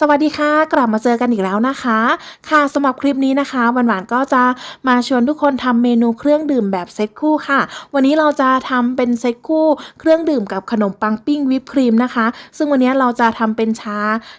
สวัสดีค่ะ กลับมาเจอกันอีกแล้วนะคะ ค่ะสำหรับคลิปนี้นะคะหวานๆก็จะมาชวนทุกคนทำเมนูเครื่องดื่มแบบเซตคู่ค่ะ วันนี้เราจะทำเป็นเซตคู่ เครื่องดื่มกับขนมปังปิ้งวิปครีมนะคะ ซึ่งวันนี้เราจะทำเป็นชา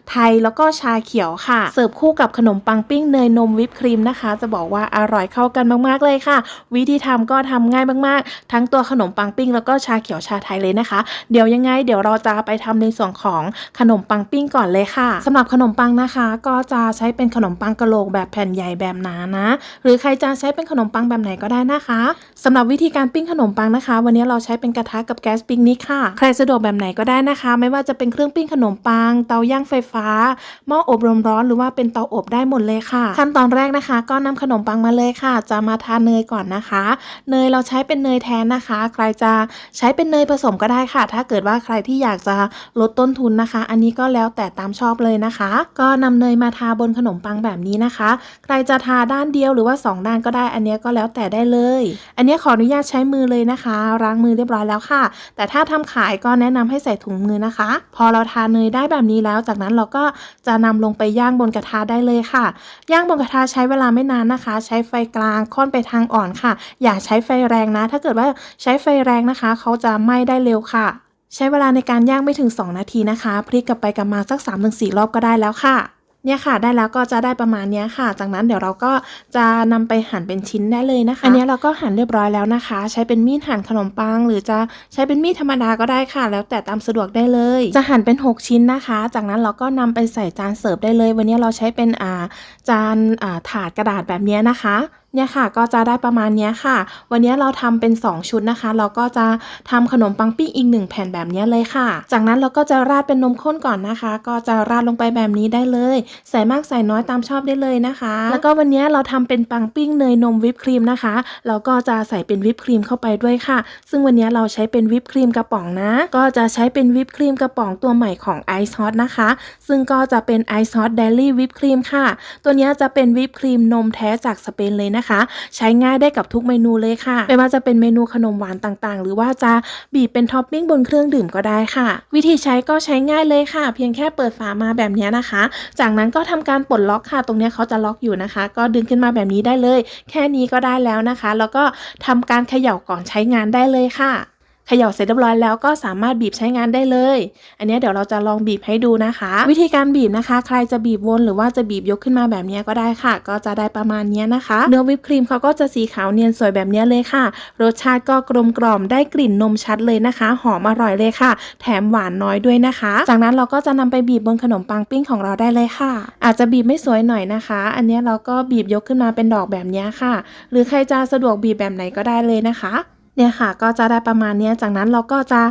ไทยแล้วก็ชาเขียวค่ะ เสิร์ฟคู่กับขนมปังปิ้งเนยนมวิปครีมนะคะ จะบอกว่าอร่อยเข้ากันมากๆเลยค่ะ วิธีทำก็ทำง่ายมากๆ ทั้งตัวขนมปังปิ้งแล้วก็ชาเขียวชาไทยเลยนะคะ เดี๋ยวยังไง เดี๋ยวเราจะไปทำในส่วนของขนมปังปิ้งก่อนเลยค่ะสำหรับับขนมปังนะคะ ก็จะใช้เป็นขนมปังกะโหลกแบบแผ่นใหญ่แบบหนานะ หรือใครจะใช้เป็นขนมปังแบบไหนก็ได้นะคะสำหรับวิธีการปิ้งขนมปังนะคะ วันนี้เราใช้เป็นกระทะกับแก๊สปิ้งนี้ค่ะ ใครสะดวกแบบไหนก็ได้นะคะ ไม่ว่าจะเป็นเครื่องปิ้งขนมปัง เตาย่างไฟฟ้า หม้ออบลมร้อนหรือว่าเป็นเตาอบได้หมดเลยค่ะ ขั้นตอนแรกนะคะ ก็นำขนมปังมาเลยค่ะ จะมาทาเนยก่อนนะคะ เนยเราใช้เป็นเนยแทนนะคะ ใครจะใช้เป็นเนยผสมก็ได้ค่ะ ถ้าเกิดว่าใครที่อยากจะลดต้นทุนนะคะ อันนี้ก็แล้วแต่ตามชอบเลยนะคะก็นำเนยมาทาบนขนมปังแบบนี้นะคะ ใครจะทาด้านเดียวหรือว่าสองด้านก็ได้ อันนี้ก็แล้วแต่ได้เลย อันนี้ขออนุญาตใช้มือเลยนะคะล้างมือเรียบร้อยแล้วค่ะ แต่ถ้าทำขายก็แนะนำให้ใส่ถุงมือนะคะ พอเราทาเนยได้แบบนี้แล้ว จากนั้นเราก็จะนำลงไปย่างบนกระทะได้เลยค่ะ ย่างบนกระทะใช้เวลาไม่นานนะคะ ใช้ไฟกลางค่อนไปทางอ่อนค่ะ อย่าใช้ไฟแรงนะ ถ้าเกิดว่าใช้ไฟแรงนะคะ เขาจะไหม้ได้เร็วค่ะ ใช้เวลาในการย่างไม่ถึง 2 นาทีนะคะพลิกกลับไปกลับมาสัก 3-4 รอบก็ได้แล้วค่ะเนี่ยค่ะได้แล้วก็จะได้ประมาณเนี้ยค่ะ จากนั้นเดี๋ยวเราก็จะนำไปหั่นเป็นชิ้นได้เลยนะคะ อันนี้เราก็หั่นเรียบร้อยแล้วนะคะ ใช้เป็นมีดหั่นขนมปัง หรือจะใช้เป็นมีดธรรมดาก็ได้ค่ะ แล้วแต่ตามสะดวกได้เลย จะหั่นเป็น 6 ชิ้นนะคะ จากนั้นเราก็นำไปใส่จานเสิร์ฟได้เลย วันนี้เราใช้เป็นอ่าจานอ่าถาดกระดาษแบบเนี้ยนะคะ เนี่ยค่ะก็จะได้ประมาณนี้ค่ะ วันนี้เราทำเป็น 2 ชุดนะคะ เราก็จะทำขนมปังปิ้งอีก 1 แผ่นแบบนี้เลยค่ะ จากนั้นเราก็จะราดเป็นนมข้นก่อนนะคะ ก็จะราดลงไปแบบนี้ได้เลย ใส่มากใส่น้อยตามชอบได้เลยนะคะ แล้วก็วันนี้เราทำเป็นปังปิ้งเนยนมวิปครีมนะคะเราก็จะใส่เป็นวิปครีมเข้าไปด้วยค่ะ ซึ่งวันนี้เราใช้เป็นวิปครีมกระป๋องนะ ก็จะใช้เป็นวิปครีมกระป๋องตัวใหม่ของ Ice Hot นะคะ ซึ่งก็จะเป็น Ice Hot Daily Whip Cream ค่ะ ตัวนี้จะเป็นวิปครีมนมแท้จากสเปนเลยนะคะใช้ง่ายได้กับทุกเมนูเลยค่ะ ไม่ว่าจะเป็นเมนูขนมหวานต่างๆ หรือว่าจะบีบเป็นท็อปปิ้งบนเครื่องดื่มก็ได้ค่ะ วิธีใช้ก็ใช้ง่ายเลยค่ะ เพียงแค่เปิดฝามาแบบนี้นะคะ จากนั้นก็ทำการปลดล็อกค่ะ ตรงนี้เขาจะล็อกอยู่นะคะ ก็ดึงขึ้นมาแบบนี้ได้เลย แค่นี้ก็ได้แล้วนะคะ แล้วก็ทำการเขย่าก่อนใช้งานได้เลยค่ะ เขย่าเสร็จเรียบร้อยแล้วก็สามารถบีบใช้งานได้เลย อันนี้เดี๋ยวเราจะลองบีบให้ดูนะคะ วิธีการบีบนะคะ ใครจะบีบวนหรือว่าจะบีบยกขึ้นมาแบบนี้ก็ได้ค่ะ ก็จะได้ประมาณนี้นะคะ เนื้อวิปครีมเขาก็จะสีขาวเนียนสวยแบบนี้เลยค่ะ รสชาติก็กลมกล่อมได้กลิ่นนมชัดเลยนะคะ หอมอร่อยเลยค่ะ แถมหวานน้อยด้วยนะคะ จากนั้นเราก็จะนำไปบีบบนขนมปังปิ้งของเราได้เลยค่ะ อาจจะบีบไม่สวยหน่อยนะคะ อันนี้เราก็บีบยกขึ้นมาเป็นดอกแบบนี้ค่ะ หรือใครจะสะดวกบีบแบบไหนก็ได้เลยนะคะ เนี่ยค่ะก็จะได้ประมาณนี้จากนั้นเราก็จะ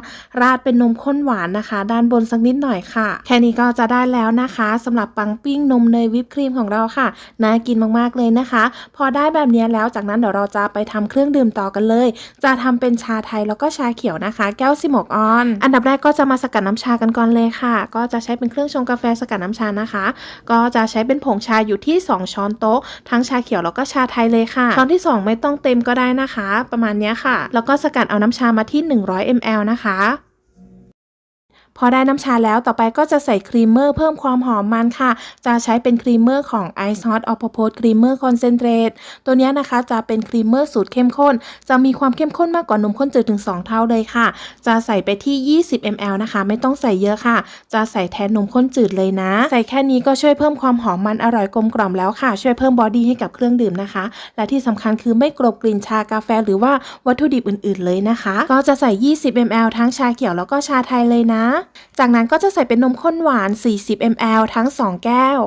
ราดเป็นนมข้นหวานนะคะ ด้านบนสักนิดหน่อยค่ะ แค่นี้ก็จะได้แล้วนะคะสำหรับปังปิ้งนมเนยวิปครีมของเราค่ะน่ากินมากๆเลยนะคะ พอได้แบบนี้แล้วจากนั้นเดี๋ยวเราจะไปทำเครื่องดื่มต่อกันเลย จะทำเป็นชาไทยแล้วก็ชาเขียวนะคะ แก้วสิบหกออน อันดับแรกก็จะมาสกัดน้ำชากันก่อนเลยค่ะ ก็จะใช้เป็นเครื่องชงกาแฟสกัดน้ำชานะคะ ก็จะใช้เป็นผงชาอยู่ที่ 2 ช้อนโต๊ะ ทั้งชาเขียวแล้วก็ชาไทยเลยค่ะช้อนที่ 2 ไม่ต้องเต็มก็ได้นะคะ ประมาณนี้ค่ะแล้วก็สกัดเอาน้ำชามาที่ 100 ml นะคะ พอได้น้ำชาแล้วต่อไปก็จะใส่ครีมเมอร์เพิ่มความหอมมันค่ะ จะใช้เป็นครีมเมอร์ของ Ice Hot o p p o t Creamer Concentrate ตัวนี้นะคะจะเป็นครีมเมอร์สูตรเข้มข้น จะมีความเข้มข้นมากกว่านมข้นจืดถึง 2 เท่าเลยค่ะ จะใส่ไปที่ 20 ml นะคะ ไม่ต้องใส่เยอะค่ะ จะใส่แทนนมข้นจืดเลยนะ ใส่แค่นี้ก็ช่วยเพิ่มความหอมมันอร่อยกลมกล่อมแล้วค่ะ ช่วยเพิ่มบอดี้ให้กับเครื่องดื่มนะคะ และที่สำคัญคือไม่กลบกลิ่นชากาแฟหรือว่าวัตถุดิบอื่น ๆ เลยนะคะ ก็จะใส่ 20 ml ทั้งชาเขียวแล้วก็ชาไทยเลยนะจากนั้นก็จะใส่เป็นนมข้นหวาน 40 ml ทั้ง 2 แก้ว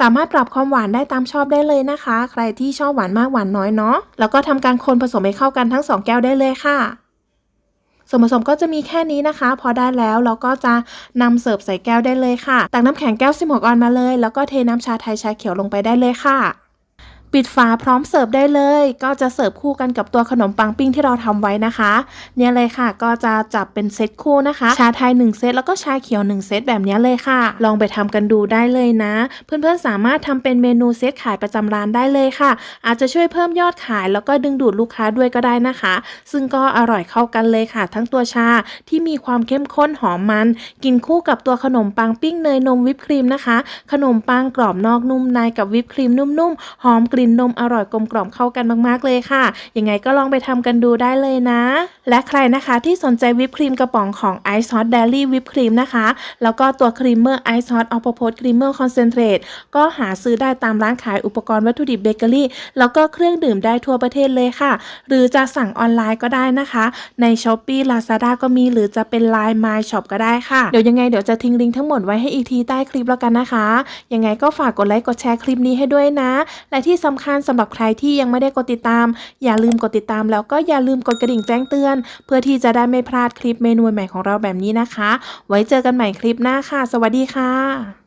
สามารถปรับความหวานได้ตามชอบได้เลยนะคะ ใครที่ชอบหวานมากหวานน้อยเนาะ แล้วก็ทำการคนผสมให้เข้ากันทั้ง 2 แก้วได้เลยค่ะ ส่วนผสมก็จะมีแค่นี้นะคะ พอได้แล้วเราก็จะนำเสิร์ฟใส่แก้วได้เลยค่ะ ตักน้ำแข็งแก้ว16ออนมาเลย แล้วก็เทน้ำชาไทยชาเขียวลงไปได้เลยค่ะ ปิดฝาพร้อมเสิร์ฟได้เลย ก็จะเสิร์ฟคู่กันกับตัวขนมปังปิ้งที่เราทำไว้นะคะ เนี่ยเลยค่ะก็จะจับเป็นเซตคู่นะคะ ชาไทย 1 เซตแล้วก็ชาเขียว 1 เซตแบบนี้เลยค่ะ ลองไปทำกันดูได้เลยนะ เพื่อนๆสามารถทำเป็นเมนูเซตขายประจำร้านได้เลยค่ะ อาจจะช่วยเพิ่มยอดขาย แล้วก็ดึงดูดลูกค้าด้วยก็ได้นะคะ ซึ่งก็อร่อยเข้ากันเลยค่ะ ทั้งตัวชาที่มีความเข้มข้นหอมมัน กินคู่กับตัวขนมปังปิ้งเนยนมวิปครีมนะคะ ขนมปังกรอบนอกนุ่มในกับวิปครีมนุ่มๆหอมกลิ่นนมอร่อยกลมกล่อมเข้ากันมากๆเลยค่ะ ยังไงก็ลองไปทำกันดูได้เลยนะ และใครนะคะที่สนใจวิปครีมกระป๋องของ Ice Hot Dairy Whip Cream นะคะ แล้วก็ตัวครีมเมอร์ Ice Hot a p o p o t Creamer Concentrate ก็หาซื้อได้ตามร้านขายอุปกรณ์วัตถุดิบเบเกอรี่ แล้วก็เครื่องดื่มได้ทั่วประเทศเลยค่ะ หรือจะสั่งออนไลน์ก็ได้นะคะ ใน s h o p e e Lazada ก็มีหรือจะเป็น Line My Shop ก็ได้ค่ะ เดี๋ยวยังไงเดี๋ยวจะทิ้งลิงก์ทั้งหมดไว้ให้อีกทีใต้คลิปแล้วกันนะคะ ยังไงก็ฝากกดไลค์กดแชร์คลิปนี้ให้ด้วยนะ และที่สำคัญสำหรับใครที่ยังไม่ได้กดติดตาม อย่าลืมกดติดตามแล้วก็อย่าลืมกดกระดิ่งแจ้งเตือน เพื่อที่จะได้ไม่พลาดคลิปเมนูใหม่ของเราแบบนี้นะคะ ไว้เจอกันใหม่คลิปหน้าค่ะ สวัสดีค่ะ